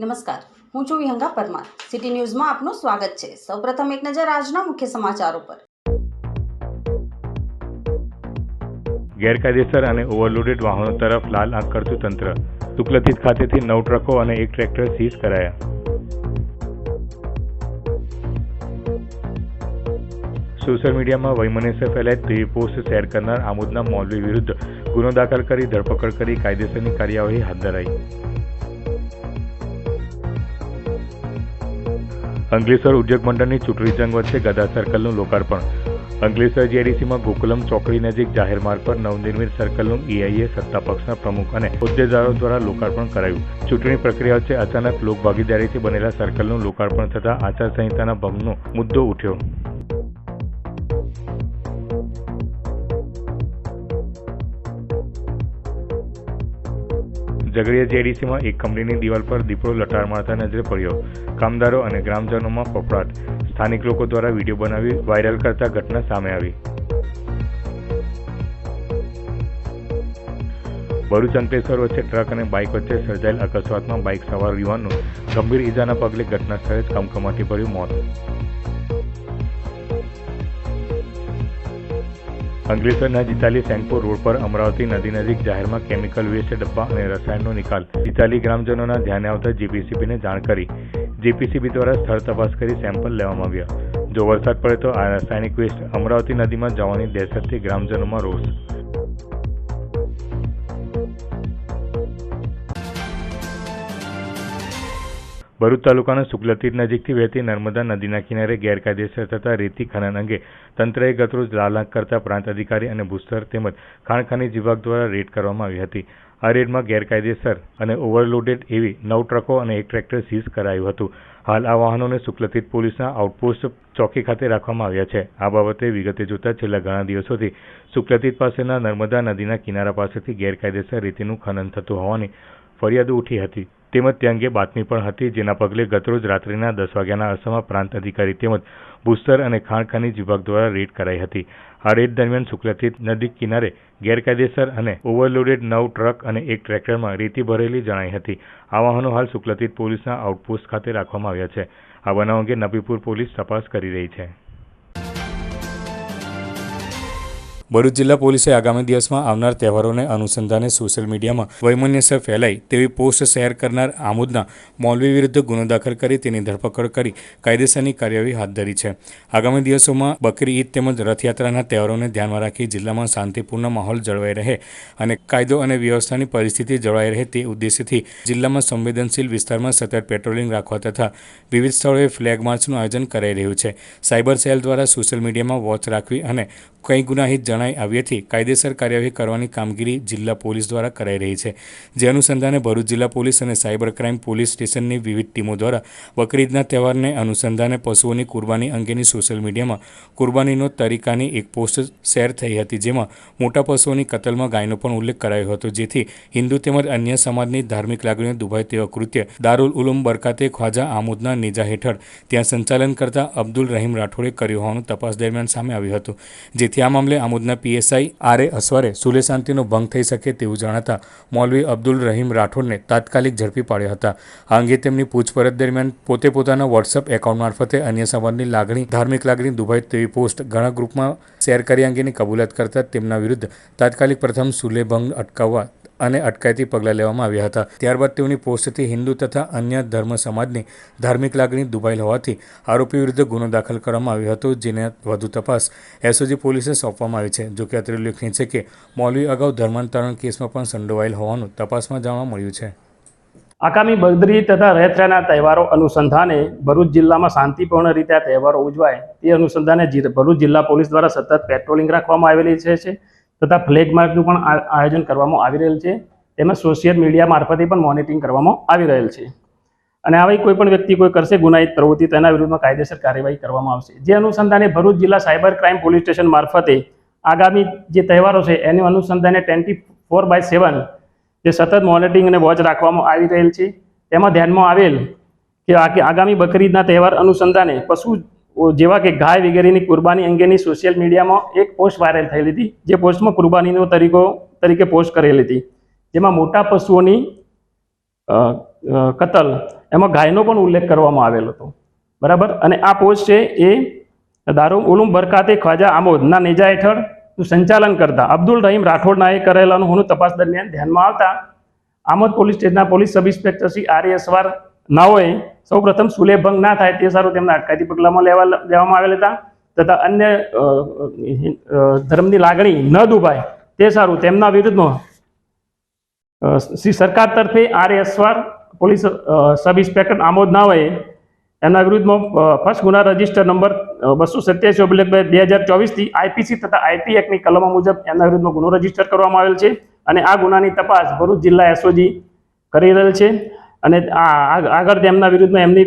નમસ્કાર. હું છું વિહંગા પરમાર. સિટી ન્યૂઝમાં આપનું સ્વાગત છે. સૌપ્રથમ એક નજર આજના મુખ્ય સમાચારો પર. ગેરકાયદેસર અને ઓવરલોડેડ વાહનો તરફ લાલ આંખ કરતું તંત્ર. શુક્લતીત ખાતેથી નવ ટ્રકો અને એક ટ્રેક્ટર સીઝ કરાયા. સોશિયલ મીડિયામાં વૈમનસ્ય ફેલાય તેવી પોસ્ટ શેર કરનાર આમોદના મૌલવી વિરુદ્ધ ગુનો દાખલ કરી ધરપકડ કરી કાયદેસરની કાર્યવાહી હાથ ધરાઈ. અંકલેશ્વર ઉદ્યોગ મંડળની ચૂંટણી જંગ વચ્ચે ગદા સર્કલનું લોકાર્પણ. અંકલેશ્વર જીઆઈડીસીમાં ગોકુલમ ચોકડી નજીક જાહેર માર્ગ પર નવનિર્મિત સર્કલનું ઈઆઈએ સત્તા પક્ષના પ્રમુખ અને હોદ્દેદારો દ્વારા લોકાર્પણ કરાયું. ચૂંટણી પ્રક્રિયા વચ્ચે અચાનક લોકભાગીદારીથી બનેલા સર્કલનું લોકાર્પણ થતાં આચારસંહિતાના ભંગનો મુદ્દો ઉઠ્યો. ઝઘડિયા જેડીસીમાં એક કંપનીની દિવાલ પર દીપડો લટાર મારતા નજરે પડ્યો. કામદારો અને ગ્રામજનોમાં ફફડાટ. સ્થાનિક લોકો દ્વારા વીડિયો બનાવી વાયરલ કરતા ઘટના સામે આવી. ભરૂચ અંકલેશ્વર વચ્ચે ટ્રક અને બાઇક વચ્ચે સર્જાયેલ અકસ્માતમાં બાઇક સવાર યુવાનનું ગંભીર ઈજાના પગલે ઘટના સ્થળે જ કમકમાટી ભર્યું મોત. અંકલેશ્વરના જીતાલી સેનપુર રોડ પર અમરાવતી નદી નજીક જાહેરમાં કેમિકલ વેસ્ટ ડબ્બા અને રસાયણનો નિકાલ. જીતાલી ગ્રામજનોના ધ્યાને આવતા જીપીસીબીને જાણ કરી. જીપીસીબી દ્વારા સ્થળ તપાસ કરી સેમ્પલ લેવામાં આવ્યા. જો વરસાદ પડે તો આ રાસાયણિક વેસ્ટ અમરાવતી નદીમાં જવાની દહેશતથી ગ્રામજનોમાં રોષ. ભરૂચ તાલુકાના શુક્લતીર નજીકથી વહેતી નર્મદા નદીના કિનારે ગેરકાયદેસર થતા રેતી ખનન અંગે તંત્રએ ગતરોજ લાલાંક કરતા પ્રાંત અધિકારી અને ભૂસ્તર તેમજ ખાણ ખનીજ વિભાગ દ્વારા રેડ કરવામાં આવી હતી. આ રેડમાં ગેરકાયદેસર અને ઓવરલોડેડ એવી નવ ટ્રકો અને એક ટ્રેક્ટર સીઝ કરાયું હતું. હાલ આ વાહનોને શુક્લતીર પોલીસના આઉટપોસ્ટ ચોકી ખાતે રાખવામાં આવ્યા છે. આ બાબતે વિગતે જોતા છેલ્લા ઘણા દિવસોથી શુક્લતીત પાસેના નર્મદા નદીના કિનારા પાસેથી ગેરકાયદેસર રેતીનું ખનન થતું હોવાની ફરિયાદો ઉઠી હતી. તેમજ તે અંગે બાતમી પણ હતી, જેના પગલે ગતરોજ રાત્રિના દસ વાગ્યાના અરસામાં પ્રાંત અધિકારી તેમજ ભૂસ્તર અને ખાણખાની વિભાગ દ્વારા રેડ કરાઈ હતી. આ રેડ દરમિયાન શુક્લતીત નદી કિનારે ગેરકાયદેસર અને ઓવરલોડેડ નવ ટ્રક અને એક ટ્રેક્ટરમાં રેતી ભરેલી જણાઈ હતી. આ વાહનો હાલ શુક્લતીત પોલીસના આઉટપોસ્ટ ખાતે રાખવામાં આવ્યા છે. આ બનાવ અંગે નબીપુર પોલીસ તપાસ કરી રહી છે. ભરૂચ જિલ્લા પોલીસે આગામી દિવસમાં આવનાર તહેવારોને અનુસંધાને સોશિયલ મીડિયામાં વૈમનસ્ય ફેલાય તેવી પોસ્ટ શેર કરનાર આમોદના મૌલવી વિરુદ્ધ ગુનો દાખલ કરી તેની ધરપકડ કરી કાયદેસરની કાર્યવાહી હાથ ધરી છે. આગામી દિવસોમાં બકરી ઈદ તેમજ રથયાત્રાના તહેવારોને ધ્યાનમાં રાખી જિલ્લામાં શાંતિપૂર્ણ માહોલ જળવાઈ રહે અને કાયદો અને વ્યવસ્થાની પરિસ્થિતિ જળવાઈ રહે તે ઉદ્દેશ્યથી જિલ્લામાં સંવેદનશીલ વિસ્તારમાં સતત પેટ્રોલિંગ રાખવા તથા વિવિધ સ્થળોએ ફ્લેગ માર્ચનું આયોજન કરાઈ રહ્યું છે. સાયબર સેલ દ્વારા સોશિયલ મીડિયામાં વોચ રાખવી અને કંઈ ગુનાહિત જણાઈ આવ્યાથી કાયદેસર કાર્યવાહી કરવાની કામગીરી જિલ્લા પોલીસ દ્વારા કરાઈ રહી છે. જે અનુસંધાને ભરૂચ જિલ્લા પોલીસ અને સાયબર ક્રાઇમ પોલીસ સ્ટેશનની વિવિધ ટીમો દ્વારા બકરીદના તહેવારને અનુસંધાને પશુઓની કુરબાની અંગેની સોશિયલ મીડિયામાં કુરબાનીનો તરીકાની એક પોસ્ટ શેર થઈ હતી, જેમાં મોટા પશુઓની કતલમાં ગાયનો પણ ઉલ્લેખ કરાયો હતો. જેથી હિન્દુ તેમજ અન્ય સમાજની ધાર્મિક લાગણીઓ દુભાય તેવા કૃત્ય દારૂલ ઉલુમ બરકાતે ખ્વાજા આમોદના નેજા હેઠળ ત્યાં સંચાલન કરતા અબ્દુલ રહીમ રાઠોડે કર્યું હોવાનું તપાસ દરમિયાન સામે આવ્યું હતું. જેથી આ મામલે આમોદના પીએસઆઈ આર એ અસવારે સુલે શાંતિનો ભંગ થઈ શકે તેવું જણાતા મૌલવી અબ્દુલ રહીમ રાઠોડને તાત્કાલિક ઝડપી પાડ્યા હતા. આ અંગે તેમની પૂછપરછ દરમિયાન પોતે પોતાના વોટ્સઅપ એકાઉન્ટ મારફતે અન્ય સમાજની લાગણી, ધાર્મિક લાગણી દુભાય તેવી પોસ્ટ ઘણા ગ્રુપમાં શેર કરી અંગેની કબૂલાત કરતા તેમના વિરુદ્ધ તાત્કાલિક પ્રથમ સુલે ભંગ અટકાવવા અને અટકાયતી પગલાં લેવામાં આવ્યા હતા. ત્યારબાદ તેઓની પોસ્ટથી હિન્દુ તથા અન્ય ધર્મ સમાજની ધાર્મિક લાગણી દુભાયેલ હોવાથી આરોપી વિરુદ્ધ ગુનો દાખલ કરવામાં આવ્યો હતો, જેને વધુ તપાસ એસઓજી પોલીસે સોંપવામાં આવી છે. જોકે અત્રે ઉલ્લેખનીય છે કે મૌલવી અગાઉ ધર્માંતરણ કેસમાં પણ સંડોવાયેલ હોવાનું તપાસમાં જાણવા મળ્યું છે. આગામી બગદરી તથા રહેત્રાના તહેવારો અનુસંધાને ભરૂચ જિલ્લામાં શાંતિપૂર્ણ રીતે આ તહેવારો ઉજવાય તે અનુસંધાને ભરૂચ જિલ્લા પોલીસ દ્વારા સતત પેટ્રોલિંગ રાખવામાં આવેલી છે. તથા ફ્લેગ માર્ચનું પણ આયોજન કરવામાં આવી રહેલ છે. તેમજ સોશિયલ મીડિયા મારફતે પણ મોનિટરિંગ કરવામાં આવી રહેલ છે. અને આવી કોઈ પણ વ્યક્તિ કોઈ કરશે ગુનાહિત પ્રવૃત્તિ તેના વિરુદ્ધમાં કાયદેસર કાર્યવાહી કરવામાં આવશે. જે અનુસંધાને ભરૂચ જિલ્લા સાયબર ક્રાઇમ પોલીસ સ્ટેશન મારફતે આગામી જે તહેવારો છે, એનું અનુસંધાને ટ્વેન્ટી ફોર બાય સેવન જે સતત મોનિટરિંગ અને વોચ રાખવામાં આવી રહેલ છે. તેમાં ધ્યાનમાં આવેલ કે આગામી બકરીદના તહેવાર અનુસંધાને પશુ જેવા કે ગાય વગેરેની કુરબાની અંગેની સોશિયલ મીડિયામાં એક પોસ્ટ વાયરલ થયેલી હતી. જે પોસ્ટમાં કુરબાનીનો તરીકો, તરીકે પોસ્ટ કરેલી હતી. જેમાં મોટા પશુઓની કતલ, એમાં ગાયનો પણ ઉલ્લેખ કરવામાં આવેલો હતો. બરાબર? અને આ પોસ્ટ છે એ દારૂ ઉલુમ બરકાતે ખ્વાજા આમોદના નેજા હેઠળ સંચાલન કરતા અબ્દુલ રહીમ રાઠોડના એ કરેલાનું હોનું તપાસ દરમિયાન ધ્યાનમાં આવતા આમોદ પોલીસ સ્ટેશનના police sub inspector Shri R S Var નાઓએ સૌપ્રથમ સુલેભંગ ના થાય તે સારું તેમના અટકાયતી પગલામાં લેવા લેવામાં આવેલ હતા. તથા અન્ય ધર્મની લાગણી ન દુભાય તે સારું તેમના વિરુદ્ધમાં શ્રી સરકાર તરફે આર એસવાર પોલીસ સબ ઇન્સ્પેક્ટર આમોદ નાઓએ એમના વિરુદ્ધમાં ફર્સ્ટ ગુના રજિસ્ટર નંબર બસો સત્યાસી ઓબ્લિક બે હજાર ચોવીસથી આઈપીસી તથા આઈપી એક્ટની કલમો મુજબ એમના વિરુદ્ધમાં ગુનો રજિસ્ટર કરવામાં આવેલ છે અને આ ગુનાની તપાસ ભરૂચ જિલ્લા એસઓજી કરી રહેલ છે. અને આગળ તેમના વિરુદ્ધમાં એમની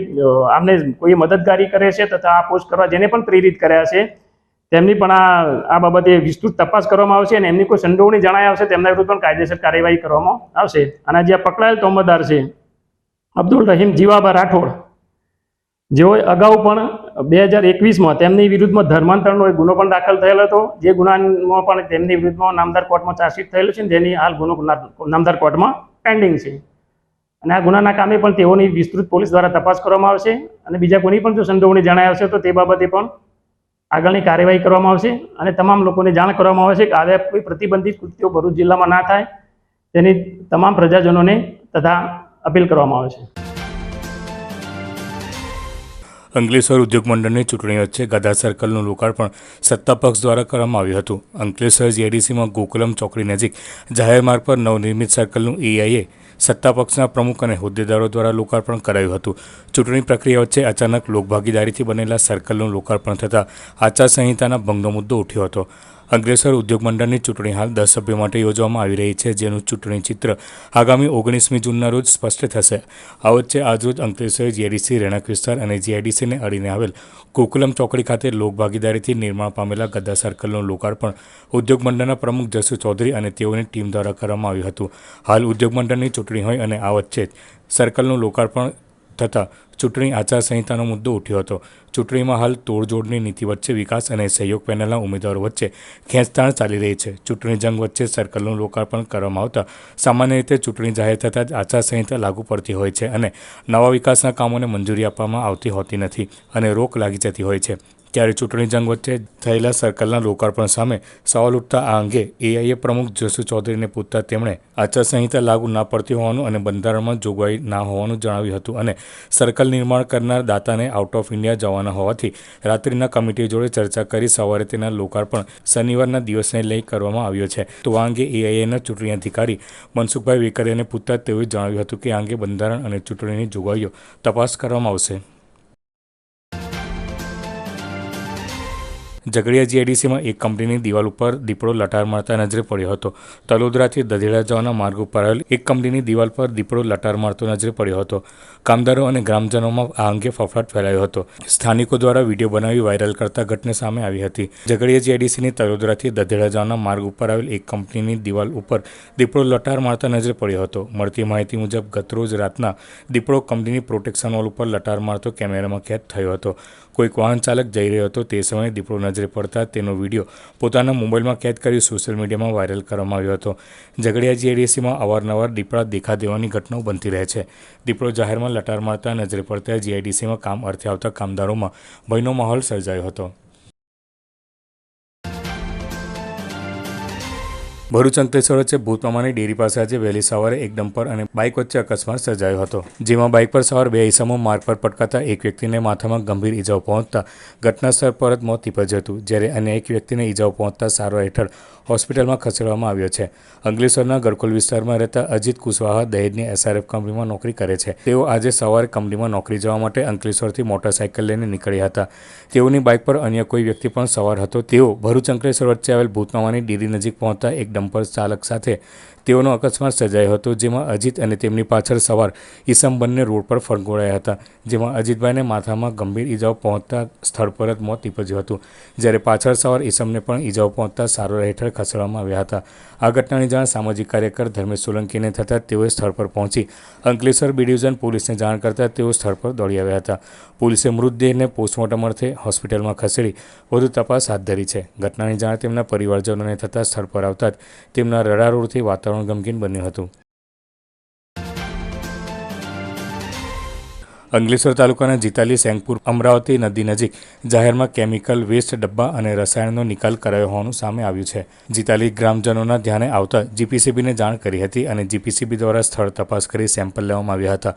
આમને કોઈ મદદગારી કરે છે તથા આ પોસ્ટ કરવા જેને પણ પ્રેરિત કર્યા છે, તેમની પણ આ આ બાબતે વિસ્તૃત તપાસ કરવામાં આવશે અને એમની કોઈ સંડોવણી જણાય આવશે તેમના વિરુદ્ધ પણ કાયદેસર કાર્યવાહી કરવામાં આવશે. અને જે પકડાયેલ તોમદાર છે, અબ્દુલ રહીમ જીવાબા રાઠોડ, જેઓએ અગાઉ પણ બે હજાર એકવીસમાં તેમની વિરુદ્ધમાં ધર્માંતરણનો એક ગુનો પણ દાખલ થયેલો હતો. જે ગુનામાં પણ તેમની વિરુદ્ધમાં નામદાર કોર્ટમાં ચાર્જશીટ થયેલું છે જેની હાલ ગુનો નામદાર કોર્ટમાં પેન્ડિંગ છે. અને આ ગુનાના કામે પણ તેઓની વિસ્તૃત પોલીસ દ્વારા તપાસ કરવામાં આવશે અને બીજા કોની પણ જો સંડોવણી જણાય આવશે તો તે બાબતે પણ આગળની કાર્યવાહી કરવામાં આવશે અને તમામ લોકોને જાણ કરવામાં આવશે કે આવ્યા કોઈ પ્રતિબંધિત કૃત્યો ભરૂચ જિલ્લામાં ના થાય તેની તમામ પ્રજાજનોને તથા અપીલ કરવામાં આવે છે. અંકલેશ્વર ઉદ્યોગ મંડળની ચૂંટણી વચ્ચે ગાધા સર્કલનું લોકાર્પણ સત્તા પક્ષ દ્વારા કરવામાં આવ્યું હતું. અંકલેશ્વર જીઆઈડીસીમાં ગોકુલમ ચોકડી નજીક જાહેર માર્ગ પર નવનિર્મિત સર્કલનું એઆઈએ સત્તા પક્ષના પ્રમુખ અને હોદ્દેદારો દ્વારા લોકાર્પણ કરાયું હતું. ચૂંટણી પ્રક્રિયા વચ્ચે અચાનક લોકભાગીદારીથી બનેલા સર્કલનું લોકાર્પણ થતાં આચારસંહિતાના ભંગનો મુદ્દો ઉઠ્યો હતો. અંકલેશ્વર ઉદ્યોગ મંડળની ચૂંટણી હાલ દસ સભ્યો માટે યોજવામાં આવી રહી છે, જેનું ચૂંટણી ચિત્ર આગામી ઓગણીસમી જૂનના રોજ સ્પષ્ટ થશે. આ વચ્ચે આજરોજ અંકલેશ્વર જીઆઈડીસી રહેણાંક વિસ્તાર અને જીઆઈડીસીને અડીને આવેલ કોકુલમ ચોકડી ખાતે લોકભાગીદારીથી નિર્માણ પામેલા ગદ્દા સર્કલનું લોકાર્પણ ઉદ્યોગ મંડળના પ્રમુખ જસુ ચૌધરી અને તેઓની ટીમ દ્વારા કરવામાં આવ્યું હતું. હાલ ઉદ્યોગ મંડળની ચૂંટણી હોય અને આ વચ્ચે સર્કલનું લોકાર્પણ થતાં ચૂંટણી આચારસંહિતાનો મુદ્દો ઉઠ્યો હતો. ચૂંટણીમાં હાલ તોડજોડની નીતિ વચ્ચે વિકાસ અને સહયોગ પેનલના ઉમેદવારો વચ્ચે ખેંચતાણ ચાલી રહી છે. ચૂંટણી જંગ વચ્ચે સર્કલનું લોકાર્પણ કરવામાં આવતા સામાન્ય રીતે ચૂંટણી જાહેર થતાં જ આચારસંહિતા લાગુ પડતી હોય છે અને નવા વિકાસના કામોને મંજૂરી આપવામાં આવતી હોતી નથી અને રોક લાગી જતી હોય છે. ત્યારે ચૂંટણી જંગ વચ્ચે થયેલા સર્કલના લોકાર્પણ સામે સવાલ ઉઠતા આ અંગે એઆઈએ પ્રમુખ જસુ ચૌધરીને પૂછતા તેમણે આચારસંહિતા લાગુ ના પડતી હોવાનું અને બંધારણમાં જોગવાઈ ના હોવાનું જણાવ્યું હતું અને સર્કલ નિર્માણ કરનાર દાતાને આઉટ ઓફ ઇન્ડિયા જવાના હોવાથી રાત્રિના કમિટી જોડે ચર્ચા કરી સવારે તેના લોકાર્પણ શનિવારના દિવસને લઈ કરવામાં આવ્યો છે. તો આ અંગે એઆઈએના ચૂંટણી અધિકારી મનસુખભાઈ વેકરિયાને પૂછતા તેઓએ જણાવ્યું હતું કે આ અંગે બંધારણ અને ચૂંટણીની જોગવાઈઓ તપાસ કરવામાં આવશે. ઝઘડિયા જીઆઈડીસીમાં એક કંપનીની દિવાલ ઉપર દીપડો લટાર મારતા નજરે પડ્યો હતો. તલોદરાથી દધેડા જવાના માર્ગ ઉપર આવેલ એક કંપનીની દિવાલ પર દીપડો લટાર મારતો નજરે પડ્યો હતો. કામદારો અને ગ્રામજનોમાં આ અંગે ફફડાટ ફેલાયો હતો. સ્થાનિકો દ્વારા વીડિયો બનાવી વાયરલ કરતા ઘટના સામે આવી હતી. ઝઘડિયા જીઆઈડીસીની તલોદરાથી દધેડા જવાના માર્ગ ઉપર આવેલ એક કંપનીની દિવાલ ઉપર દીપડો લટાર મારતા નજરે પડ્યો હતો. મળતી માહિતી મુજબ ગતરોજ રાતના દીપડો કંપનીની પ્રોટેક્શન વોલ ઉપર લટાર મારતો કેમેરામાં કેદ થયો હતો. કોઈક વાહન ચાલક જઈ રહ્યો હતો તે સમયે દીપડો નજરે પડતા તેનો વીડિયો પોતાના મોબાઈલમાં કેદ કરી સોશિયલ મીડિયામાં વાયરલ કરવામાં આવ્યો હતો. ઝઘડિયા જીઆઈડીસીમાં અવારનવાર દીપડા દેખા દેવાની ઘટનાઓ બનતી રહે છે. દીપડો જાહેરમાં લટાર મારતા નજરે પડતા જીઆઈડીસીમાં કામ અર્થે આવતા કામદારોમાં ભયનો માહોલ સર્જાયો હતો. ભરૂચ અંકલેશ્વર વચ્ચે ભૂતમામાની ડેરી પાસે આજે વહેલી સવારે એક ડમ્પર અને બાઇક વચ્ચે અકસ્માત સર્જાયો હતો, જેમાં બાઇક પર સવાર બે ઈસમો માર્ગ પર પટકાતા એક વ્યક્તિને માથામાં ગંભીર ઈજાઓ પહોંચતા ઘટનાસ્થળ પર જ મોત નીપજ્યું હતું, જ્યારે અન્ય એક વ્યક્તિને ઈજાઓ પહોંચતા સારવાર હેઠળ હોસ્પિટલમાં ખસેડવામાં આવ્યો છે. અંકલેશ્વરના ગડકોલ વિસ્તારમાં રહેતા અજીત કુશવાહા દહેજની એસઆરએફ કંપનીમાં નોકરી કરે છે. તેઓ આજે સવારે કંપનીમાં નોકરી જવા માટે અંકલેશ્વરથી મોટરસાઇકલ લઈને નીકળ્યા હતા. તેઓની બાઇક પર અન્ય કોઈ વ્યક્તિ પણ સવાર હતો. તેઓ ભરૂચ અંકલેશ્વર વચ્ચે આવેલ ભૂતમામાની ડેરી નજીક પહોંચતા એક ચાલક સાથે તેઓનો અકસ્માત સર્જાયો હતો, જેમાં અજીત અને તેમની પાછળ સવાર ઈસમ બંને રોડ પર ફરગોળાયા હતા, જેમાં અજીતભાઈને માથામાં ગંભીર ઈજાઓ પહોંચતા સ્થળ પર જ મોત નીપજ્યું હતું. જ્યારે પાછળ સવાર ઈસમને પણ ઈજાઓ પહોંચતા સારવાર હેઠળ ખસેડવામાં આવ્યા હતા. આ ઘટનાની જાણ સામાજિક કાર્યકર ધર્મેશ સોલંકીને થતાં તેઓએ સ્થળ પર પહોંચી અંકલેશ્વર બી ડિવિઝન પોલીસને જાણ કરતાં તેઓ સ્થળ પર દોડી આવ્યા હતા. પોલીસે મૃતદેહને પોસ્ટમોર્ટમ અર્થે હોસ્પિટલમાં ખસેડી વધુ તપાસ હાથ ધરી છે. ઘટનાની જાણ તેમના પરિવારજનોને થતાં સ્થળ પર આવતા જ તેમના રડારોડથી વાતાવરણ ગમગીન બન્યું હતું. અંકલેશ્વર તાલુકાના જીતાલી સેંગપુર અમરાવતી નદી નજીક જાહેરમાં કેમિકલ વેસ્ટ ડબ્બા અને રસાયણનો નિકાલ કરાયો હોવાનું સામે આવ્યું છે. જીતાલી ગ્રામજનોના ધ્યાને આવતા જીપીસીબીને જાણ કરી હતી અને જીપીસીબી દ્વારા સ્થળ તપાસ કરી સેમ્પલ લેવામાં આવ્યા હતા.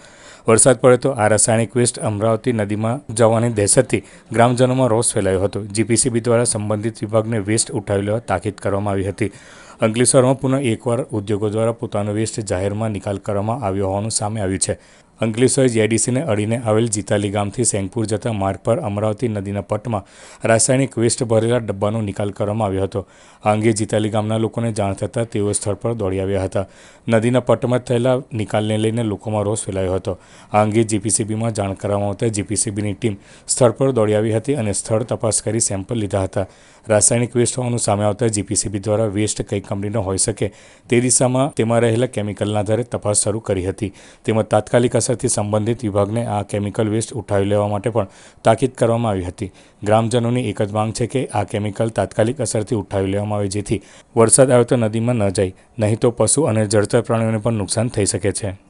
વરસાદ પડે તો આ રાસાયણિક વેસ્ટ અમરાવતી નદીમાં જવાની દહેશતથી ગ્રામજનોમાં રોષ ફેલાયો હતો. જીપીસીબી દ્વારા સંબંધિત વિભાગને વેસ્ટ ઉઠાવી લેવા તાકીદ કરવામાં આવી હતી. અંકલેશ્વરમાં પુનઃ એકવાર ઉદ્યોગો દ્વારા પોતાનો વેસ્ટ જાહેરમાં નિકાલ કરવામાં આવ્યો હોવાનું સામે આવ્યું છે. અંકલેશ્વર જેડીસીને અડીને આવેલ જીતાલી ગામથી સેંગપુર જતા માર્ગ પર અમરાવતી નદીના પટમાં રાસાયણિક વેસ્ટ ભરેલા ડબ્બાનો નિકાલ કરવામાં આવ્યો હતો. આ અંગે જીતાલી ગામના લોકોને જાણ થતાં તેઓ સ્થળ પર દોડી આવ્યા હતા. નદીના પટમાં થયેલા નિકાલને લઈને લોકોમાં રોષ ફેલાયો હતો. આ અંગે જીપીસીબીમાં જાણ કરવામાં આવતા જીપીસીબીની ટીમ સ્થળ પર દોડી આવી હતી અને સ્થળ તપાસ કરી સેમ્પલ લીધા હતા. રાસાયણિક વેસ્ટ હોવાનું સામે આવતા જીપીસીબી દ્વારા વેસ્ટ કઈ કંપનીનો હોઈ શકે તે દિશામાં તેમાં રહેલા કેમિકલના આધારે તપાસ શરૂ કરી હતી. તેમજ તાત્કાલિક અસરથી સંબંધિત વિભાગને આ કેમિકલ વેસ્ટ ઉઠાવી લેવા માટે પણ તાકીદ કરવામાં આવી હતી. ગ્રામજનોની એક જ માંગ છે કે આ કેમિકલ તાત્કાલિક અસરથી ઉઠાવી લેવામાં આવે, જેથી વરસાદ આવે તો નદીમાં ન જાય, નહીં તો પશુ અને જળચર પ્રાણીઓને પણ નુકસાન થઈ શકે છે.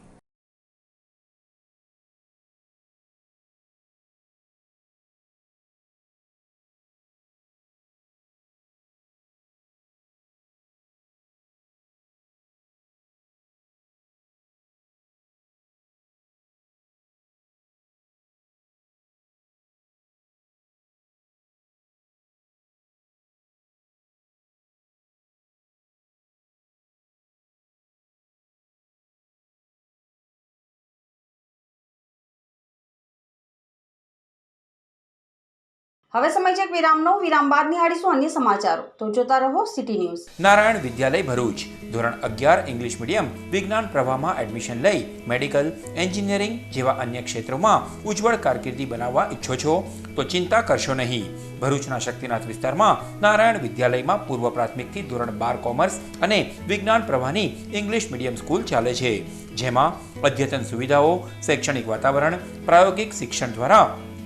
હવે સમય છે વિરામનો. વિરામ બાદ નિહાળીશું અન્ય સમાચારો. તો જોતા રહો સિટી ન્યૂઝ. નારાયણ વિદ્યાલય ભરૂચ. ધોરણ અગિયાર, ઇંગ્લિશ મીડિયમ. વિજ્ઞાન પ્રવાહમાં એડમિશન લઈ મેડિકલ એન્જિનિયરિંગ જેવા અન્ય ક્ષેત્રોમાં ઉજ્જવળ કારકિર્દી બનાવવા ઈચ્છો છો? તો ચિંતા કરશો નહીં. ભરૂચના શક્તિનાથ વિસ્તારમાં નારાયણ વિદ્યાલયમાં પૂર્વ પ્રાથમિકથી ધોરણ બાર કોમર્સ અને વિજ્ઞાન પ્રવાહની ઇંગ્લિશ મીડિયમ સ્કૂલ ચાલે છે. જેમાં અદ્યતન સુવિધાઓ, શૈક્ષણિક વાતાવરણ, પ્રાયોગિક શિક્ષણ દ્વારા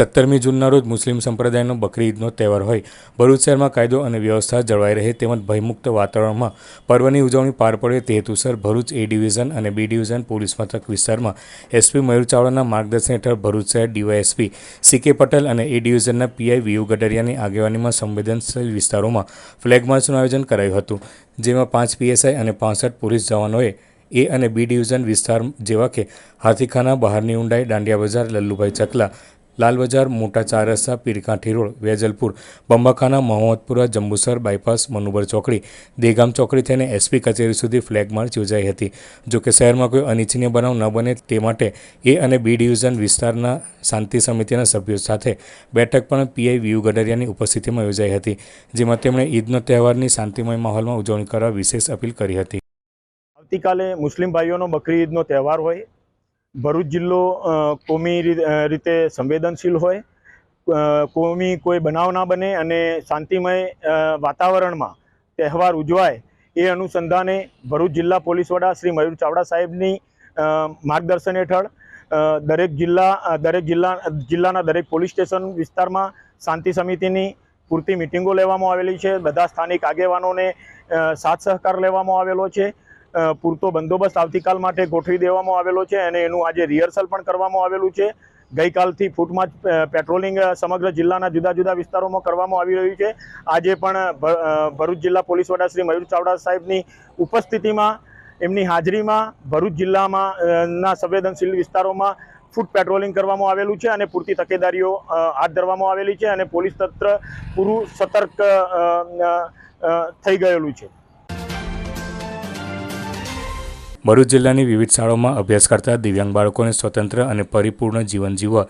સત્તરમી જૂનના રોજ મુસ્લિમ સંપ્રદાયનો બકરી ઈદનો તહેવાર હોય. ભરૂચ શહેરમાં કાયદો અને વ્યવસ્થા જળવાઈ રહે તેમજ ભયમુક્ત વાતાવરણમાં પર્વની ઉજવણી પાર પડે તે હેતુસર ભરૂચ એ ડિવિઝન અને બી ડિવિઝન પોલીસ મથક વિસ્તારમાં એસપી મયુર ચાવડાના માર્ગદર્શન હેઠળ ભરૂચ શહેર ડીવાયએસપી સી કે પટેલ અને એ ડિવિઝનના પીઆઈ વીયુ ગડરિયાની આગેવાનીમાં સંવેદનશીલ વિસ્તારોમાં ફ્લેગ માર્ચનું આયોજન કરાયું હતું, જેમાં પાંચ પીએસઆઈ અને પાંસઠ પોલીસ જવાનોએ એ અને બી ડિવિઝન વિસ્તાર જેવા કે હાથીખાના, બહારની ઊંડાઈ, દાંડિયા બજાર, લલ્લુભાઈ ચકલા લાલ બજાર મોટા ચાર રસ્તા પીરકાંઠી રોડ વેજલપુર, બંબાખાના, મોહમ્મદપુરા, જંબુસર, બાયપાસ, મનુબર ચોકડી, દેગામ ચોકડી થઈને એસપી કચેરી સુધી ફ્લેગ માર્ચ યોજાઈ હતી. જો કે શહેરમાં કોઈ અનિચ્છનીય બનાવ ન બને તે માટે એ અને બી ડિવિઝન વિસ્તારના શાંતિ સમિતિના સભ્યો સાથે બેઠક પણ પીઆઈ વીયુ ગડરિયાની ઉપસ્થિતિમાં યોજાઈ હતી, જેમાં તેમણે ઈદનો તહેવારની શાંતિમય માહોલમાં ઉજવણી કરવા વિશેષ અપીલ કરી હતી. આવતીકાલે મુસ્લિમ ભાઈઓનો બકરી ઈદનો તહેવાર હોય ભરૂચ જિલ્લો કોમી રીતે સંવેદનશીલ હોય કોમી કોઈ બનાવ ના બને અને શાંતિમય વાતાવરણમાં તહેવાર ઉજવાય એ અનુસંધાને ભરૂચ જિલ્લા પોલીસ વડા શ્રી મયુર ચાવડા સાહેબની માર્ગદર્શન હેઠળ દરેક જિલ્લા દરેક જિલ્લા જિલ્લાના દરેક પોલીસ સ્ટેશન વિસ્તારમાં શાંતિ સમિતિની પૂરતી મિટિંગો લેવામાં આવેલી છે. બધા સ્થાનિક આગેવાનોને સાથ સહકાર લેવામાં આવેલો છે. પૂરતો બંદોબસ્ત આવતીકાલ માટે ગોઠવી દેવામાં આવેલો છે અને એનું આજે રિહર્સલ પણ કરવામાં આવેલું છે. ગઈકાલથી ફૂટમાં પેટ્રોલિંગ સમગ્ર જિલ્લાના જુદા જુદા વિસ્તારોમાં કરવામાં આવી રહ્યું છે. આજે પણ ભરૂચ જિલ્લા પોલીસ વડા શ્રી મયુર ચાવડા સાહેબની ઉપસ્થિતિમાં, એમની હાજરીમાં ભરૂચ જિલ્લામાં ના સંવેદનશીલ વિસ્તારોમાં ફૂટ પેટ્રોલિંગ કરવામાં આવેલું છે અને પૂરતી તકેદારીઓ હાથ ધરવામાં આવેલી છે અને પોલીસ તંત્ર પૂરું સતર્ક થઈ ગયેલું છે. ભરૂચ જિલ્લાની વિવિધ શાળાઓમાં અભ્યાસ કરતા દિવ્યાંગ બાળકોને સ્વતંત્ર અને પરિપૂર્ણ જીવન જીવવા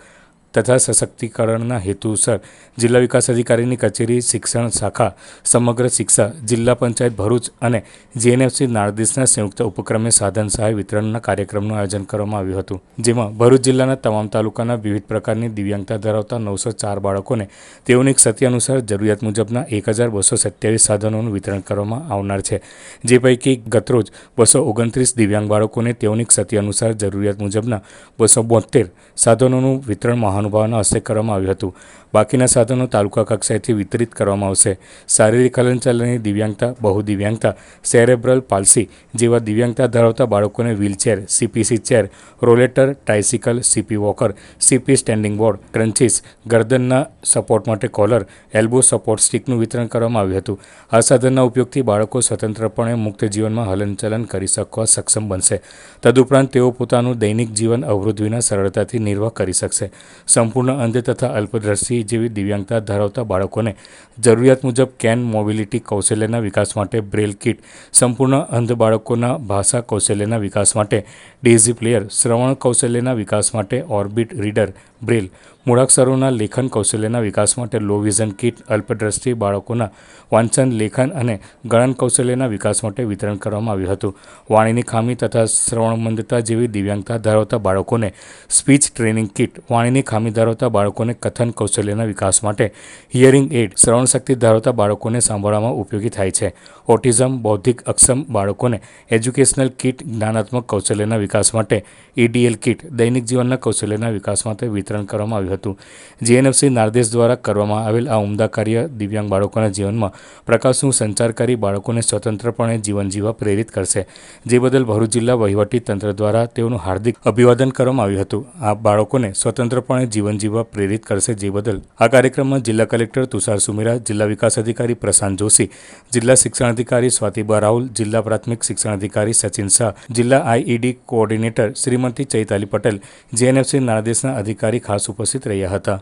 તથા સશક્તિકરણના હેતુસર જિલ્લા વિકાસ અધિકારીની કચેરી, શિક્ષણ શાખા, સમગ્ર શિક્ષા, જિલ્લા પંચાયત ભરૂચ અને જીએનએફસી નારદીસના સંયુક્ત ઉપક્રમે સાધન સહાય વિતરણના કાર્યક્રમનું આયોજન કરવામાં આવ્યું હતું, જેમાં ભરૂચ જિલ્લાના તમામ તાલુકાના વિવિધ પ્રકારની દિવ્યાંગતા ધરાવતા નવસો ચાર બાળકોને તેઓની ક્ષતિ અનુસાર જરૂરિયાત મુજબના એક હજાર બસો સત્યાવીસ સાધનોનું વિતરણ કરવામાં આવનાર છે, જે પૈકી ગતરોજ બસો ઓગણત્રીસ દિવ્યાંગ બાળકોને તેઓની ક્ષતિ અનુસાર જરૂરિયાત મુજબના બસો બોતેર સાધનોનું વિતરણ મહાનુભાવોના હસ્તે કરવામાં આવ્યું હતું. બાકીના સાધનો તાલુકા કક્ષાએથી વિતરિત કરવામાં આવશે. શારીરિક હલનચલનની દિવ્યાંગતા, બહુદિવ્યાંગતા, સેરેબ્રલ પાલ્સી જેવા દિવ્યાંગતા ધરાવતા બાળકોને wheelchair, C P C chair, rollator tricycle CP walker, CP standing board, crutches, ગરદનના support માટે કોલર, એલ્બો સપોર્ટ સ્ટિકનું વિતરણ કરવામાં આવ્યું હતું. આ સાધનના ઉપયોગથી બાળકો સ્વતંત્રપણે મુક્ત જીવનમાં હલનચલન કરી શકવા સક્ષમ બનશે. તદુપરાંત તેઓ પોતાનું દૈનિક જીવન અવરોધ વિના સરળતાથી નિર્વાહ કરી શકશે. સંપૂર્ણ અંધ તથા અલ્પદ્રષ્ટિ જેવી દિવ્યાંગતા ધરાવતા બાળકોને જરૂરિયાત મુજબ કેન મોબિલિટી કૌશલ્યના વિકાસ માટે બ્રેલ કિટ, સંપૂર્ણ અંધ બાળકોના ભાષા કૌશલ્યના વિકાસ માટે ડેઝી પ્લેયર, શ્રવણ કૌશલ્યના વિકાસ માટે ઓર્બિટ રીડર બ્રેલ. મૂળાક્ષરોના લેખન કૌશલ્યના વિકાસ માટે લો વિઝન કિટ, અલ્પદ્રષ્ટિ બાળકોના વાંચન, લેખન અને ગણન કૌશલ્યના વિકાસ માટે વિતરણ કરવામાં આવ્યું હતું. વાણીની ખામી તથા શ્રવણમંદતા જેવી દિવ્યાંગતા ધરાવતા બાળકોને સ્પીચ ટ્રેનિંગ કિટ, વાણીની ખામી ધરાવતા બાળકોને કથન કૌશલ્યના વિકાસ માટે હિયરિંગ એડ શ્રવણ શક્તિ ધરાવતા બાળકોને સાંભળવામાં ઉપયોગી થાય છે. ઓટિઝમ, બૌદ્ધિક અક્ષમ બાળકોને એજ્યુકેશનલ કિટ, જ્ઞાનાત્મક કૌશલ્યના વિકાસ માટે ઈડીએલ કિટ, દૈનિક જીવનના કૌશલ્યના વિકાસ માટે વિતરણ કરવામાં આવ્યું હતું. જીએનએફસી નારદેશ દ્વારા કરવામાં આવેલ આ ઉમદા કાર્ય દિવ્યાંગ બાળકોના જીવનમાં પ્રકાશનું સંચાર કરી બાળકોને સ્વતંત્રપણે જીવન જીવવા પ્રેરિત કરશે. જે બદલ ભરૂચ જિલ્લા વહીવટી દ્વારા તેઓનું હાર્દિક અભિવાદન કરવામાં આવ્યું હતું. આ બાળકોને સ્વતંત્રપણે જીવન જીવવા પ્રેરિત કરશે જે બદલ આ કાર્યક્રમમાં જિલ્લા કલેક્ટર તુષાર સુમેરા, જિલ્લા વિકાસ અધિકારી પ્રશાંત જોશી, જિલ્લા શિક્ષણ અધિકારી સ્વાતિબા રાહુલ જિલ્લા પ્રાથમિક શિક્ષણ અધિકારી સચિન શાહ, જિલ્લા IED coordinator Shrimati Chaitali Patel, JNFC નારદેશના અધિકારી ખાસ ઉપસ્થિત રહ્યા હતા.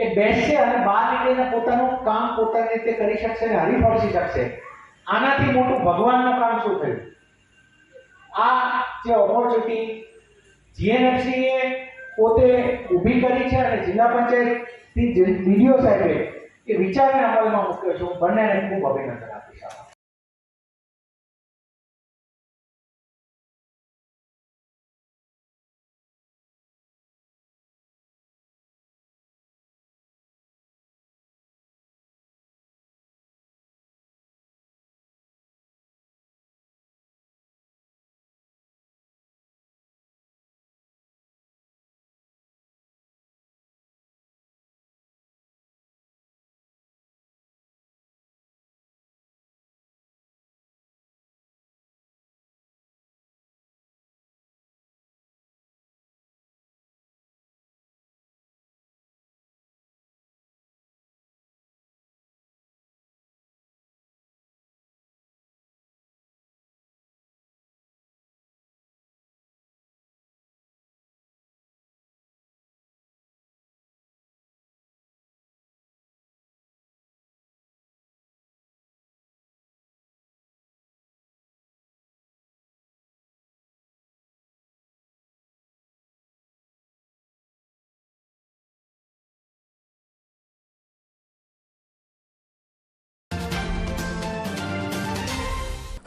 એ બેસશે અને બહાર નીકળીને પોતાનું કામ પોતાની રીતે કરી શકશે અને હરીફળસી શકશે. આનાથી મોટું ભગવાનનું કામ શું થયું? આ જે ઓપોર્ચ્યુનિટી જીએનએફસીએ પોતે ઊભી કરી છે અને જિલ્લા પંચાયતથી ડીડીઓ સાહેબે એ વિચારને અમલમાં મૂક્યો છે. હું બંનેને ખૂબ અભિનંદન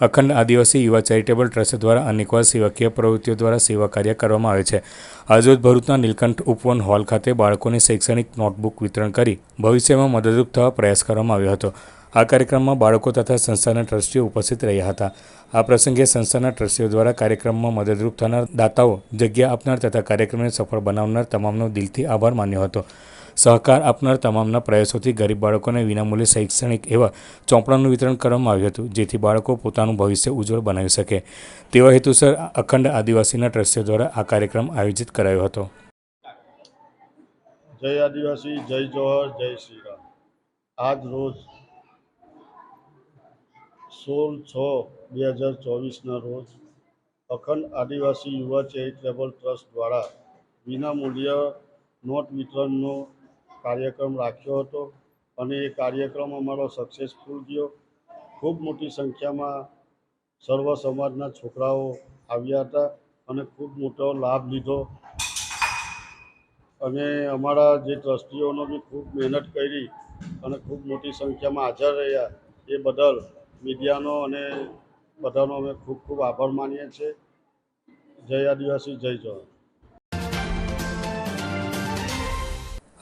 અખંડ આદિવાસી યુવા ચેરિટેબલ ટ્રસ્ટ દ્વારા અનેકવાર સેવાકીય પ્રવૃત્તિઓ દ્વારા સેવા કાર્ય કરવામાં આવે છે. આજરોજ ભરૂચના નીલકંઠ ઉપવન હોલ ખાતે બાળકોને શૈક્ષણિક નોટબુક વિતરણ કરી ભવિષ્યમાં મદદરૂપ થવા પ્રયાસ કરવામાં આવ્યો હતો. આ કાર્યક્રમમાં બાળકો તથા સંસ્થાના ટ્રસ્ટીઓ ઉપસ્થિત રહ્યા હતા. આ પ્રસંગે સંસ્થાના ટ્રસ્ટીઓ દ્વારા કાર્યક્રમમાં મદદરૂપ થનાર દાતાઓ જગ્યા આપનાર તથા કાર્યક્રમને સફળ બનાવનાર તમામનો દિલથી આભાર માન્યો હતો. સહકાર આપનાર તમામના પ્રયાસોથી ગરીબ બાળકોને વિનામૂલ્યે શૈક્ષણિક એવા ચોપડાનું વિતરણ કરવામાં આવ્યું હતું, જેથી બાળકો પોતાનું ભવિષ્ય ઉજ્જવળ બનાવી શકે. તેવા હેતુસર અખંડ આદિવાસીના ટ્રસ્ટીઓ દ્વારા આ કાર્યક્રમ આયોજિત કરાયો હતો. જય આદિવાસી, જય જોહર, જય શ્રી રામ આજ રોજ સોળ છ બે હજાર ચોવીસના રોજ અખંડ આદિવાસી યુવા ચેરિટેબલ ટ્રસ્ટ દ્વારા વિનામૂલ્ય નોટ વિતરણનો કાર્યક્રમ રાખ્યો હતો અને એ કાર્યક્રમ અમારો સક્સેસફુલ ગયો. ખૂબ મોટી સંખ્યામાં સર્વ સમાજના છોકરાઓ આવ્યા હતા અને ખૂબ મોટો લાભ લીધો. અને અમારા જે ટ્રસ્ટીઓનો બી ખૂબ મહેનત કરી અને ખૂબ મોટી સંખ્યામાં હાજર રહ્યા એ બદલ મીડિયાનો અને બધાનો અમે ખૂબ ખૂબ આભાર માનીએ છીએ. જય આદિવાસી, જય જવાન.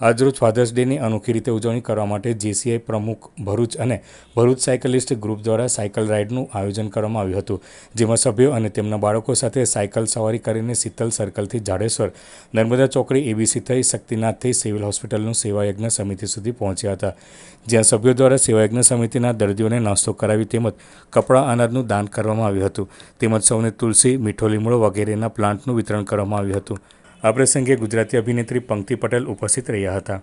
આજરોજ ફાધર્સ ડેની અનોખી રીતે ઉજવણી કરવા માટે જેસીઆઈ પ્રમુખ ભરૂચ અને ભરૂચ સાયકલિસ્ટ ગ્રુપ દ્વારા સાયકલ રાઇડનું આયોજન કરવામાં આવ્યું હતું. જેમાં સભ્યો અને તેમના બાળકો સાથે સાયકલ સવારી કરીને શીતલ સર્કલથી જાડેશ્વર, નર્મદા ચોકડી એબીસી થઈ શક્તિનાથથી સિવિલ હોસ્પિટલનું સેવાયજ્ઞ સમિતિ સુધી પહોંચ્યા હતા. જ્યાં સભ્યો દ્વારા સેવાયજ્ઞ સમિતિના દર્દીઓને નાસ્તો કરાવી તેમજ કપડાં અનાજનું દાન કરવામાં આવ્યું હતું. તેમજ સૌને તુલસી, મીઠો લીમડો વગેરેના પ્લાન્ટનું વિતરણ કરવામાં આવ્યું હતું. આ પ્રસંગે ગુજરાતી અભિનેત્રી પંક્તિ પટેલ ઉપસ્થિત રહ્યા હતા.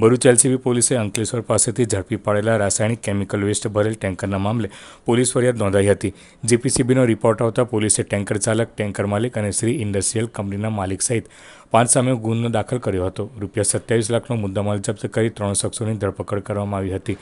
ભરૂચ એલસીબી પોલીસે અંકલેશ્વર પાસેથી ઝડપી પાડેલા રાસાયણિક કેમિકલ વેસ્ટ ભરેલ ટેન્કરના મામલે પોલીસ ફરિયાદ નોંધાઈ હતી. જીપીસીબીનો રિપોર્ટ આવતા પોલીસે ટેન્કર ચાલક, ટેન્કર માલિક અને શ્રી ઇન્ડસ્ટ્રીયલ કંપનીના માલિક સહિત પાંચ સામે ગુનો દાખલ કર્યો હતો. રૂપિયા સત્યાવીસ લાખનો મુદ્દામાલ જપ્ત કરી ત્રણ શખ્સોની ધરપકડ કરવામાં આવી હતી.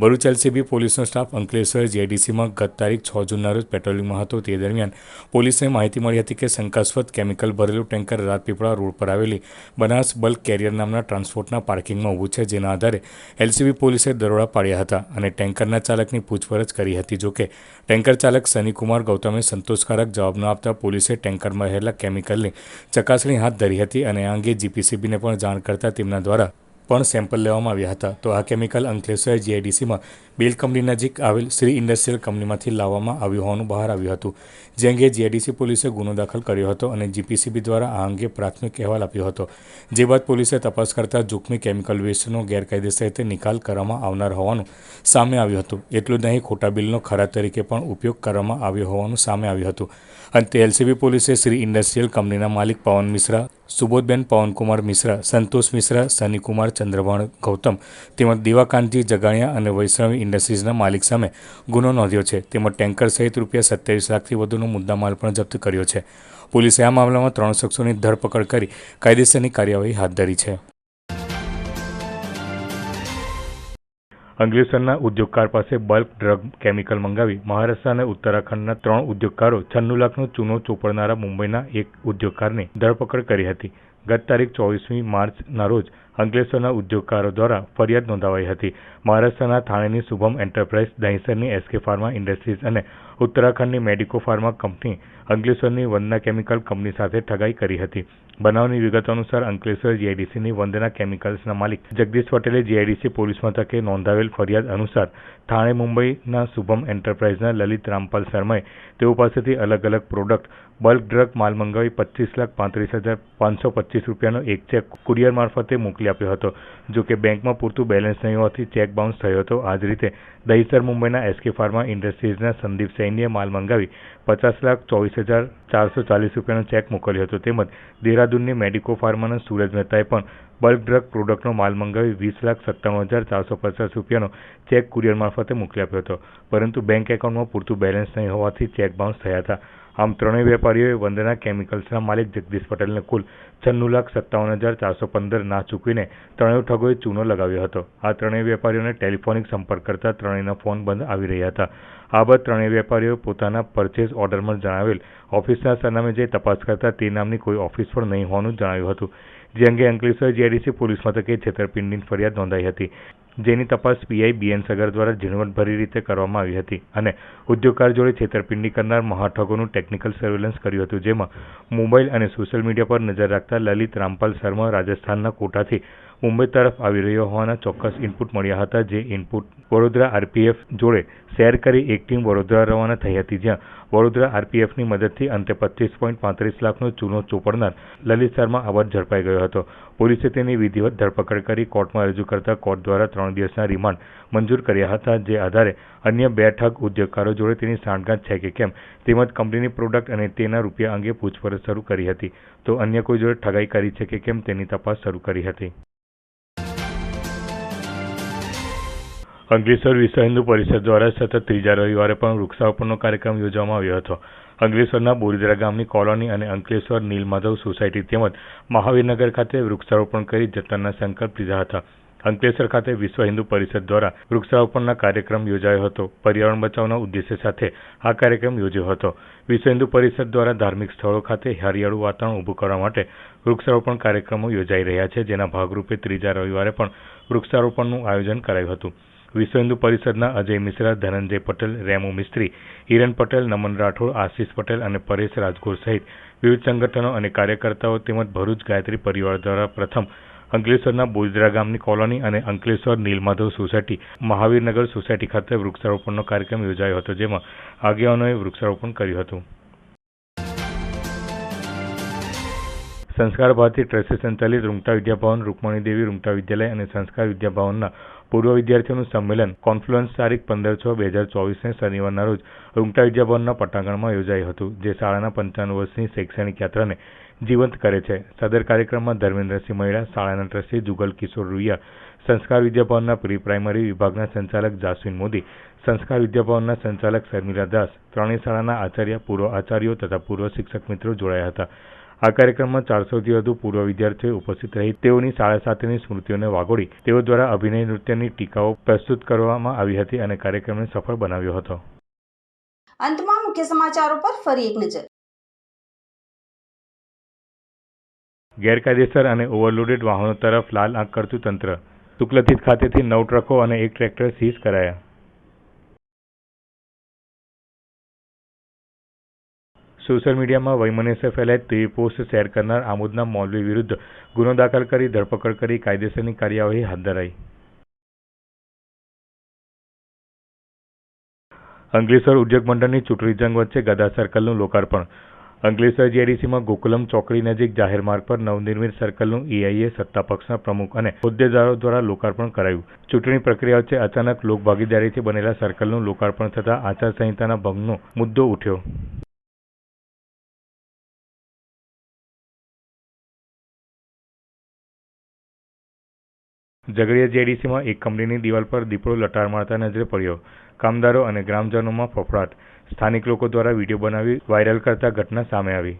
ભરૂચ એલસીબી પોલીસનો સ્ટાફ અંકલેશ્વર જેડીસીમાં ગત તારીખ છ જૂનના રોજ પેટ્રોલિંગમાં હતો. તે દરમિયાન પોલીસને માહિતી મળી હતી કે શંકાસ્પદ કેમિકલ ભરેલું ટેન્કર રાજપીપળા રોડ પર આવેલી બનાસ બલ્ક કેરિયર નામના ટ્રાન્સપોર્ટના પાર્કિંગમાં ઊભું છે. જેના આધારે એલસીબી પોલીસે દરોડા પાડ્યા હતા અને ટેન્કરના ચાલકની પૂછપરછ કરી હતી. જોકે ટેન્કર ચાલક સનીકુમાર ગૌતમે સંતોષકારક જવાબ ન આપતા પોલીસે ટેન્કરમાં રહેલા કેમિકલની ચકાસણી હાથ ધરી હતી. અને આ અંગે જીપીસીબીને પણ જાણ કરતા તેમના દ્વારા પણ સેમ્પલ લેવામાં આવ્યા હતા. તો આ કેમિકલ અંકલેશ્વર જીઆઈડીસીમાં બેલ કંપની નજીક આવેલ શ્રી ઇન્ડસ્ટ્રીયલ કંપનીમાંથી લાવવામાં આવ્યું હોવાનું બહાર આવ્યું હતું, જે અંગે જીઆઈડીસી પોલીસે ગુનો દાખલ કર્યો હતો અને જીપીસીબી દ્વારા આ અંગે પ્રાથમિક અહેવાલ આપ્યો હતો. જે બાદ પોલીસે તપાસ કરતા જોખમી કેમિકલ વેસ્ટનો ગેરકાયદેસર રીતે નિકાલ કરવામાં આવનાર હોવાનું સામે આવ્યું હતું. એટલું જ નહીં, ખોટા બિલનો ખરા તરીકે પણ ઉપયોગ કરવામાં આવ્યો હોવાનું સામે આવ્યું હતું. અંતે એલસીબી પોલીસે શ્રી ઇન્ડસ્ટ્રીયલ કંપનીના માલિક પવન મિશ્રા, સુબોધબેન પવનકુમાર મિશ્રા, સંતોષ મિશ્રા, સનીકુમાર ચંદ્રભાણ ગૌતમ તેમજ દેવાકાંતજી જગાણિયા અને વૈષ્ણવી ઇન્ડસ્ટ્રીઝના માલિક સામે ગુનો નોંધ્યો છે. તેમજ ટેન્કર સહિત રૂપિયા સત્યાવીસ લાખથી વધુનો મુદ્દામાલ પણ જપ્ત કર્યો છે. પોલીસે આ મામલામાં ત્રણ શખ્સોની ધરપકડ કરી કાયદેસરની કાર્યવાહી હાથ ધરી છે. અંકલેશ્વરના ઉદ્યોગકાર પાસે બલ્ક ડ્રગ કેમિકલ મંગાવી મહારાષ્ટ્ર અને ઉત્તરાખંડના ત્રણ ઉદ્યોગકારો છન્નું લાખનો ચૂનો ચોપડનારા મુંબઈના એક ઉદ્યોગકારની ધરપકડ કરી હતી. ગત તારીખ ચોવીસમી માર્ચના રોજ અંકલેશ્વરના ઉદ્યોગકારો દ્વારા ફરિયાદ નોંધાવાઈ હતી. મહારાષ્ટ્રના થાણેની શુભમ એન્ટરપ્રાઇઝ દહીસરની એસકે ફાર્મા ઇન્ડસ્ટ્રીઝ અને ઉત્તરાખંડની મેડિકો ફાર્મા કંપની અંકલેશ્વરની વંદના કેમિકલ કંપની સાથે ઠગાઈ કરી હતી. બનાવની વિગતો અનુસાર અંકલેશ્વર જીઆઈડીસીની વંદના કેમિકલ્સના માલિક જગદીશ પટેલે જીઆઈડીસી પોલીસ મથકે નોંધાવેલ ફરિયાદ અનુસાર થાણે મુંબઈના શુભમ એન્ટરપ્રાઇઝના લલિત રામપાલ શર્માએ તેઓ પાસેથી અલગ અલગ પ્રોડક્ટ બલ્ક ડ્રગ માલ મંગાવી પચીસ લાખ પાંત્રીસ હજાર પાંચસો પચીસ રૂપિયાનો એક ચેક કુરિયર મારફતે મોકલી આપ્યો હતો. જો કે બેંકમાં પૂરતું બેલેન્સ નહીં હોવાથી ચેક બાઉન્સ થયો હતો. આ જ રીતે દહીસર મુંબઈના એસકે ફાર્મા ઇન્ડસ્ટ્રીઝના સંદીપ સૈનીએ માલ મંગાવી પચાસ લાખ ચોવીસ હજાર ચારસો ચાલીસ રૂપિયાનો ચેક મોકલ્યો હતો. તેમજ દેહરાદૂનની મેડિકો ફાર્માના સુરજ મહેતાએ પણ બલ્ક ડ્રગ પ્રોડક્ટનો માલ મંગાવી વીસ લાખ સત્તાણું હજાર ચારસો પચાસ રૂપિયાનો ચેક કુરિયર મારફતે મોકલી આપ્યો હતો. પરંતુ બેંક એકાઉન્ટમાં પૂરતું બેલેન્સ નહીં હોવાથી ચેક બાઉન્સ થયા હતા. આમ ત્રણેય વેપારીઓએ વંદના કેમિકલ્સના માલિક જગદીશ પટેલને કુલ છન્નું લાખ સત્તાવન હજાર ચારસો પંદર ના ચૂકવીને ત્રણેય ઠગોએ ચૂનો લગાવ્યો હતો. આ ત્રણેય વેપારીઓને ટેલિફોનિક સંપર્ક કરતા ત્રણેયના ફોન બંધ આવી રહ્યા હતા. આ બાદ ત્રણેય વેપારીઓએ પોતાના પરચેઝ ઓર્ડરમાં જણાવેલ ઓફિસના સરનામે જઈ તપાસ કરતા તે નામની કોઈ ઓફિસ પણ નહીં હોવાનું જણાવ્યું હતું. જે અંગે અંકલેશ્વર જીઆઈડીસી પોલીસ મથકે છેતરપિંડીની ફરિયાદ નોંધાઈ હતી. જેની તપાસ પીઆઈ બીએન સગર દ્વારા ઝીણવટભરી રીતે કરવામાં આવી હતી અને ઉદ્યોગકાર જોડે છેતરપિંડી કરનાર મહાઠગોનું ટેકનિકલ સર્વેલન્સ કર્યું હતું, જેમાં મોબાઈલ અને સોશિયલ મીડિયા પર નજર રાખતા લલિત રામપાલ શર્મા રાજસ્થાનના કોટાથી મુંબઈ તરફ આવી રહ્યો હોવાના ચોક્કસ ઇનપુટ મળ્યા હતા. જે ઇનપુટ વડોદરા આરપીએફ જોડે શેર કરી એક ટીમ વડોદરા રવાના થઈ હતી. જ્યાં વડોદરા આરપીએફની મદદથી અંતે પચીસ પોઈન્ટ પાંત્રીસ લાખનો ચૂનો ચોપડનાર લલિત શર્મા અવધ ઝડપાઈ ગયો હતો. પોલીસે તેની વિધિવત ધરપકડ કરી કોર્ટમાં રજૂ કરતા કોર્ટ દ્વારા ત્રણ દિવસના રિમાન્ડ મંજૂર કર્યા હતા, જે આધારે અન્ય બે ઠગ ઉદ્યોગકારો જોડે તેની સાંઠગાંઠ છે કે કેમ તેમજ કંપનીની પ્રોડક્ટ અને તેના રૂપિયા અંગે પૂછપરછ શરૂ કરી હતી. તો અન્ય કોઈ જોડે ઠગાઈ કરી છે કે કેમ તેની તપાસ શરૂ કરી હતી. અંકલેશ્વર વિશ્વ હિન્દુ પરિષદ દ્વારા સતત ત્રીજા રવિવારે પણ વૃક્ષારોપણનો કાર્યક્રમ યોજવામાં આવ્યો હતો. અંકલેશ્વરના બોરીદરા ગામની કોલોની અને અંકલેશ્વર નીલમાધવ સોસાયટી તેમજ મહાવીરનગર ખાતે વૃક્ષારોપણ કરી જતનના સંકલ્પ લીધા હતા. અંકલેશ્વર ખાતે વિશ્વ હિન્દુ પરિષદ દ્વારા વૃક્ષારોપણના કાર્યક્રમ યોજાયો હતો. પર્યાવરણ બચાવના ઉદ્દેશ્ય સાથે આ કાર્યક્રમ યોજ્યો હતો. વિશ્વ હિન્દુ પરિષદ દ્વારા ધાર્મિક સ્થળો ખાતે હરિયાળું વાતાવરણ ઊભું કરવા માટે વૃક્ષારોપણ કાર્યક્રમો યોજાઈ રહ્યા છે. જેના ભાગરૂપે ત્રીજા રવિવારે પણ વૃક્ષારોપણનું આયોજન કરાયું હતું. વિશ્વ હિન્દુ પરિષદના અજય મિશ્રા, ધનંજય પટેલ, રેમુ મિસ્ત્રી, હિરણ પટેલ, નમન રાઠોડ, આશીષ પટેલ અને પરેશ રાજગોર સહિત વિવિધ સંગઠનો અને કાર્યકર્તાઓ તેમજ ભરૂચ ગાયત્રી પરિવાર દ્વારા પ્રથમ અંકલેશ્વરના બોજરા ગામની કોલોની અને અંકલેશ્વર નીલમાધવ સોસાયટી, મહાવીરનગર સોસાયટી ખાતે વૃક્ષારોપણનો કાર્યક્રમ યોજાયો હતો, જેમાં આગેવાનોએ વૃક્ષારોપણ કર્યું હતું. સંસ્કાર ભારતી ટ્રસ્ટે સંચાલિત રૂમટા વિદ્યાભવન, રૂકમણી દેવી રૂમટા વિદ્યાલય અને સંસ્કાર વિદ્યાભવનના પૂર્વ વિદ્યાર્થીઓનું સંમેલન કોન્ફ્લુઅન્સ તારીખ પંદર છ બે હજાર ચોવીસને શનિવારના રોજ રૂમટા વિદ્યાભવનના પટાંગણમાં યોજાયું હતું, જે શાળાના પંચાવન વર્ષની શૈક્ષણિક યાત્રાને જીવંત કરે છે. સદર કાર્યક્રમમાં ધર્મેન્દ્રસિંહ મહિડા શાળાના ટ્રસ્ટી જુગલ કિશોર રૂયા સંસ્કાર વિદ્યાભવનના પ્રી પ્રાઇમરી વિભાગના સંચાલક જાસ્વીન મોદી, સંસ્કાર વિદ્યાભવનના સંચાલક શર્મિલા દાસ, ત્રણેય શાળાના આચાર્ય, પૂર્વ આચાર્યો તથા પૂર્વ શિક્ષક મિત્રો જોડાયા હતા. આ કાર્યક્રમમાં ચારસોથી વધુ પૂર્વ વિદ્યાર્થીઓ ઉપસ્થિત રહી તેઓની શાળા સાથેની સ્મૃતિઓને વાગોળી તેઓ દ્વારા અભિનય નૃત્યની ટીકાઓ પ્રસ્તુત કરવામાં આવી હતી અને કાર્યક્રમને સફળ બનાવ્યો હતો. અંતમાં મુખ્ય સમાચારો પર ફરી એક નજર. ગેરકાયદેસર અને ઓવરલોડેડ વાહનો તરફ લાલ આંખ કરતું તંત્ર. શુક્લતીત ખાતેથી નવ ટ્રકો અને એક ટ્રેક્ટર સીઝ કરાયા. સોશિયલ મીડિયામાં વૈમનસ્ય ફેલાય તેવી પોસ્ટ શેર કરનાર આમોદના મૌલવી વિરુદ્ધ ગુનો દાખલ કરી, ધરપકડ કરી, કાયદેસરની કાર્યવાહી હાથ ધરાઈ. અંકલેશ્વર ઉદ્યોગ મંડળની ચૂંટણી જંગ વચ્ચે ગદા સર્કલનું લોકાર્પણ. અંકલેશ્વર જીઆઈડીસીમાં ગોકુલમ ચોકડી નજીક જાહેર માર્ગ પર નવનિર્મિત સર્કલનું એઆઈએ સત્તા પક્ષના પ્રમુખ અને હોદ્દેદારો દ્વારા લોકાર્પણ કરાયું. ચૂંટણી પ્રક્રિયા વચ્ચે અચાનક લોકભાગીદારીથી બનેલા સર્કલનું લોકાર્પણ થતાં આચારસંહિતાના ભંગનો મુદ્દો ઉઠ્યો. ઝઘડિયા જેડીસીમાં એક કંપનીની દિવાલ પર દીપડો લટાર મારતા નજરે પડ્યો. કામદારો અને ગ્રામજનોમાં ફફડાટ. સ્થાનિક લોકો દ્વારા વીડિયો બનાવી વાયરલ કરતા ઘટના સામે આવી.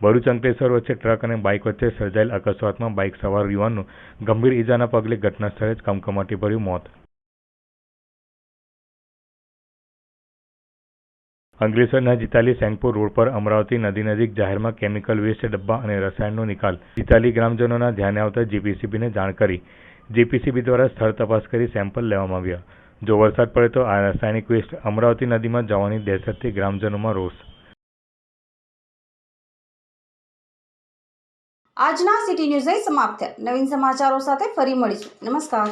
ભરૂચ અંકલેશ્વર વચ્ચે ટ્રક અને બાઇક વચ્ચે સર્જાયેલ અકસ્માતમાં બાઇક સવાર યુવાનનું ગંભીર ઈજાના પગલે ઘટના સ્થળે જ કમકમાટી ભર્યું મોત. અંકલેશ્વરના જીતાલી સેંગપુર રોડ પર અમરાવતી નદી નજીક જાહેરમાં કેમિકલ વેસ્ટ ડબ્બા અને રસાયણનો નિકાલ. જીતાલી ગ્રામજનોના ધ્યાને આવતા જીપીસીબીને જાણ કરી. જીપીસીબી દ્વારા સ્થળ તપાસ કરી સેમ્પલ લેવામાં આવ્યા. જો વરસાદ પડે તો આ રાસાયણિક વેસ્ટ અમરાવતી નદીમાં જવાની દહેશતથી ગ્રામજનોમાં રોષ. આજના સિટી ન્યૂઝ સમાપ્ત નવીન સમાચારો સાથે ફરી મળીશું. નમસ્કાર.